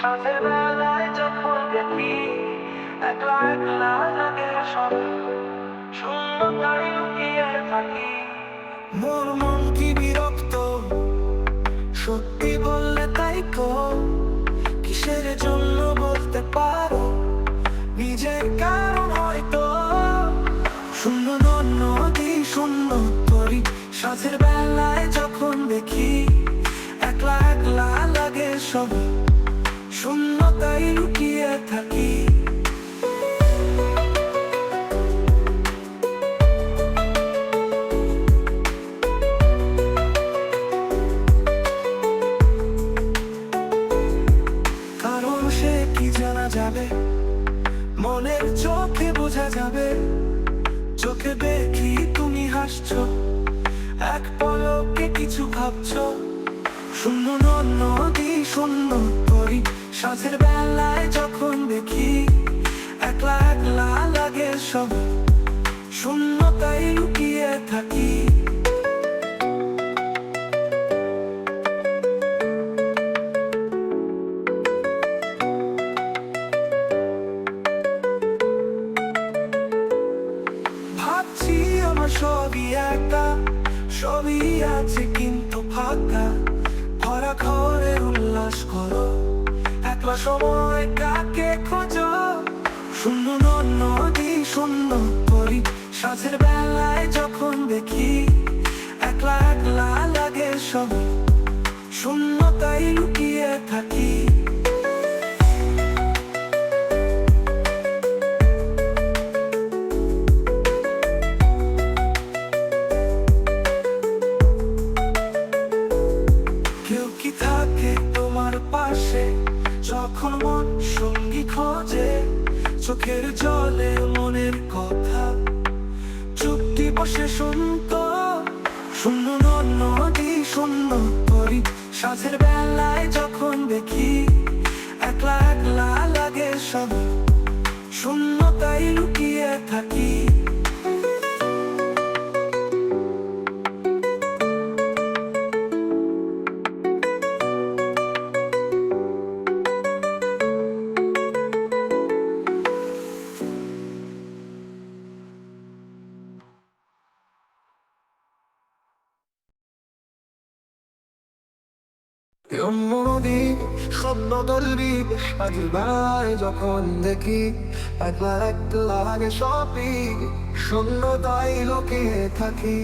সাথের বেলায় যখন দেখি একলা একলা লাগে সব মোর মন কি বিরক্ত? সত্যি বললে তাই তো কিসের জন্য বলতে পারো? নিজের কারণ হয়তো। শূন্য নদী, শূন্য তরি। সাথের বেলায় যখন দেখি একলা একলা লাগে সব শূন্যতাই লুকিয়ে থাকি। কারণ সে কি জানা যাবে? মনের চোখে বোঝা যাবে। চোখে দেখি তুমি হাসছো। এক পলকে কিছু ভাবছ। শূন্য নদী শূন্য করি। সাথের বেলায় যখন দেখি একলা একলা লাগে সব শূন্যতাই লুকিয়ে থাকি। ভাবছি আমার সবই একা সবই আছে ভরা ঘরে উল্লাস করো। একলা সময় কাকে খোঁজো? শূন্য নদী শূন্য করি। সাথের বেলায় যখন দেখি, একলা একলা লাগে সব শূন্যতাই লুকিয়ে থাকি পাশে, যখন মন সঙ্গী খোঁজে, চোখের জলে মনের কথা। চুপটি বসে শুনত, শূন্য নদী শূন্য করি সাজের বেলায় যখন দেখি এমনি خض قلبي বেলায় যখন দেখি একলা একলা লাগে সবই শূন্যতাই লুকিয়ে থাকি।